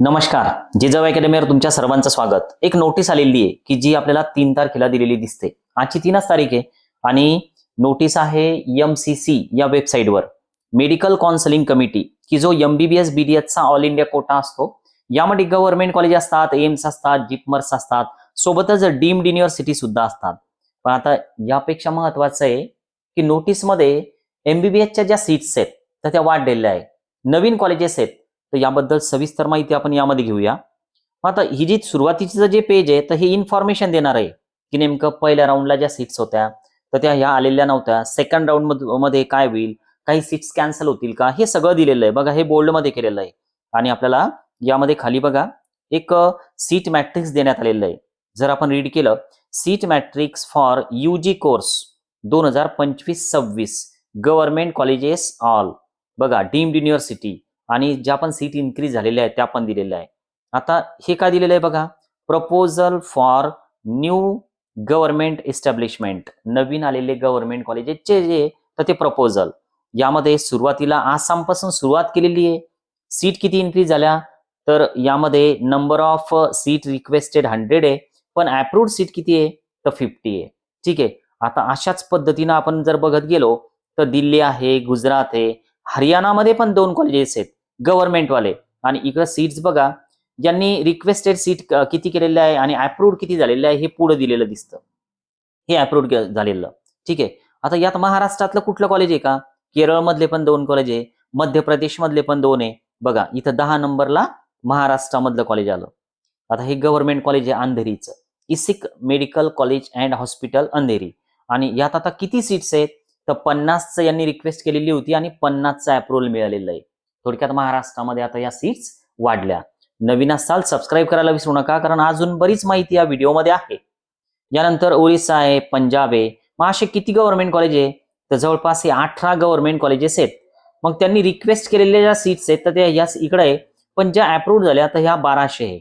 नमस्कार जिजाऊ अकॅडमीवर तुमच्या सर्वांचं स्वागत. एक नोटीस आलेली आहे की जी आपल्याला तीन तारखेला दिलेली दिसते. आजची तीनच तारीख आहे आणि नोटीस आहे एम सी सी या वेबसाईटवर मेडिकल काउन्सिलिंग कमिटी की जो एमबीबीएस एसचा ऑल इंडिया कोटा असतो यामध्ये गव्हर्नमेंट कॉलेज असतात एम्स असतात जिपमर्स असतात सोबतच डीम्ड युनिव्हर्सिटी सुद्धा असतात. पण आता यापेक्षा महत्वाचं आहे की नोटीसमध्ये एमबीबीएसच्या ज्या सीट्स आहेत तर त्या वाढलेल्या आहे नवीन कॉलेजेस आहेत तर याबद्दल सविस्तर माहिती आपण यामध्ये घेऊया. आता ही जी सुरुवातीचं जे पेज आहे तर हे इन्फॉर्मेशन देणार आहे की नेमकं पहिल्या राऊंडला ज्या सीट्स होत्या तर त्या ह्या आलेल्या नव्हत्या. सेकंड राऊंडमध्ये काय होईल? काही सीट्स कॅन्सल होतील का? हे सगळं दिलेलं आहे. बघा हे बोल्डमध्ये केलेलं आहे. आणि आपल्याला यामध्ये खाली बघा एक सीट मॅट्रिक्स देण्यात आलेलं आहे. जर आपण रीड केलं seat matrix for UG course दोन हजार पंचवीस सव्वीस गव्हर्नमेंट कॉलेजेस ऑल बघा डीम्ड युनिव्हर्सिटी आणि ज्या पण सीट इन्क्रीज झालेल्या आहेत त्या पण दिलेल्या आहे आता हे काय दिलेलं आहे बघा? Proposal for new government establishment नवीन आलेले गव्हर्नमेंट कॉलेजेसचे जे तर ते प्रपोजल यामध्ये सुरुवातीला आसामपासून सुरुवात केलेली आहे. सीट किती इन्क्रीज झाल्या? तर यामध्ये number of seat requested hundred आहे. पण अप्रूव्ड सीट किती आहे? तर फिफ्टी आहे. ठीक आहे? आता अशाच पद्धतीनं आपण जर बघत गेलो तर दिल्ली आहे गुजरात आहे. हरियाणामध्ये पण दोन कॉलेजेस आहेत. गव्हर्नमेंटवाले. आणि इकडं सीट्स बघा ज्यांनी रिक्वेस्टेड सीट किती केलेलं आहे आणि अप्रूव्ड किती झालेलं आहे हे पुढे दिलेलं दिसतं. हे अप्रूव्ड झालेलं. ठीक आहे? आता यात महाराष्ट्रातलं कुठलं कॉलेज आहे का? केरळमधले पण दोन कॉलेज आहे मध्य प्रदेशमधले पण दोन आहे. बघा इथं दहा नंबरला महाराष्ट्रामधलं कॉलेज आलं. आता हे गव्हर्नमेंट कॉलेज आहे अंधेरीचं. ESIC medical college and hospital Andheri. आणि यात आता किती सीट्स आहेत? तर पन्नासचं यांनी रिक्वेस्ट केलेली होती आणि पन्नासचं अप्रुव्हल मिळालेलं आहे. थोडक्यात महाराष्ट्रामध्ये आता या सीट्स वाढल्या. नवीन असाल सबस्क्राईब करायला विसरू नका कारण अजून बरीच माहिती या व्हिडिओमध्ये आहे. यानंतर ओरिसा आहे पंजाब आहे. मग असे किती गव्हर्नमेंट कॉलेज आहे? तर जवळपास हे अठरा गव्हर्नमेंट कॉलेजेस आहेत. मग त्यांनी रिक्वेस्ट केलेल्या ज्या सीट्स आहेत तर त्या या इकडे आहे. पण ज्या अप्रूव्ह झाल्या तर ह्या बाराशे आहे.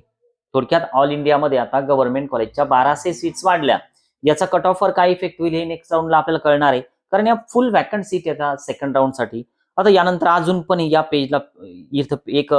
थोडक्यात ऑल इंडियामध्ये आता गव्हर्नमेंट कॉलेजच्या बाराशे सीट्स वाढल्या. याचा कट ऑफवर काय इफेक्ट होईल हे नेक्स्ट राऊंडला आपल्याला कळणार आहे. कारण या फुल वॅकंट सीट येतात सेकंड राऊंडसाठी आता यानंतर अजून पण या पेजला इथं एक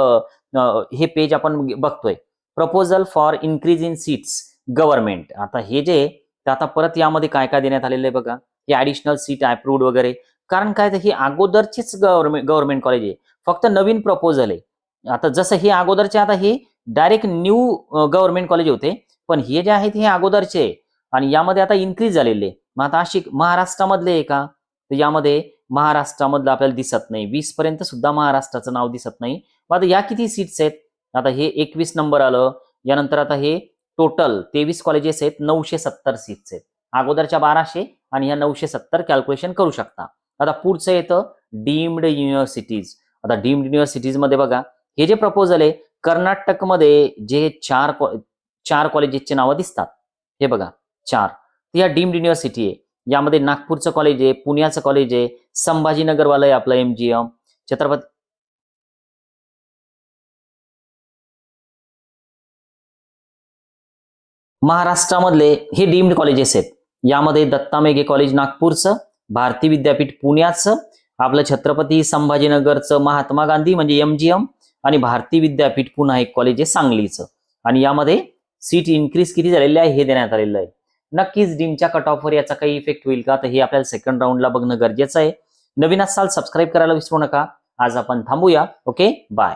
हे पेज आपण बघतोय. Proposal for increase in seats government आता हे जे तर आता परत यामध्ये काय काय देण्यात आलेलं आहे बघा. हे ॲडिशनल सीट अप्रूव्ड वगैरे. कारण काय तर हे अगोदरचीच गव्हर्नमेंट गव्हर्नमेंट कॉलेज आहे. फक्त नवीन प्रपोजल आहे. आता जसं हे अगोदरचे आता हे डायरेक्ट न्यू गव्हर्नमेंट कॉलेज होते. पण हे जे आहेत हे अगोदरचे. आणि यामध्ये आता इन्क्रीज झालेले. मग आता अशी महाराष्ट्रामधले आहे का? तर यामध्ये महाराष्ट्रामधलं आपल्याला दिसत नाही. वीस पर्यंत सुद्धा महाराष्ट्राचं नाव दिसत नाही. मग आता या किती सीट्स आहेत? आता हे एकवीस नंबर आलं. यानंतर आता हे टोटल तेवीस कॉलेजेस आहेत. नऊशे सत्तर सीट्स आहेत. अगोदरच्या बाराशे आणि ह्या नऊशे सत्तर कॅल्क्युलेशन करू शकता. आता पुढचं येतं डीम्ड युनिव्हर्सिटीज आता डीम्ड युनिव्हर्सिटीजमध्ये बघा हे जे प्रपोजल आहे कर्नाटकमध्ये जे चार चार कॉलेजेसचे नावं दिसतात. हे बघा चार. ह्या डीम्ड युनिव्हर्सिटी आहे. यामध्ये नागपूरचं कॉलेज आहे पुण्याचं कॉलेज आहे संभाजीनगरवालं आहे आपलं एमजीएम छत्रपती महाराष्ट्रामधले हे डीम्ड कॉलेजेस आहेत. यामध्ये दत्ता मेघे कॉलेज नागपूरचं भारती विद्यापीठ पुण्याचं आपलं छत्रपती संभाजीनगरचं महात्मा गांधी म्हणजे एमजीएम आणि भारती विद्यापीठ पुन्हा एक कॉलेज आहे सांगलीचं. आणि यामध्ये सीट इन्क्रीज किती झालेली आहे हे देण्यात आलेलं आहे. नक्कीच डीमच्या कट ऑफवर याचा काही इफेक्ट होईल का? तर हे आपल्याला सेकंड राऊंडला बघणं गरजेचं आहे. नवीन असाल सबस्क्राईब करायला विसरू नका. आज आपण थांबूया. Okay bye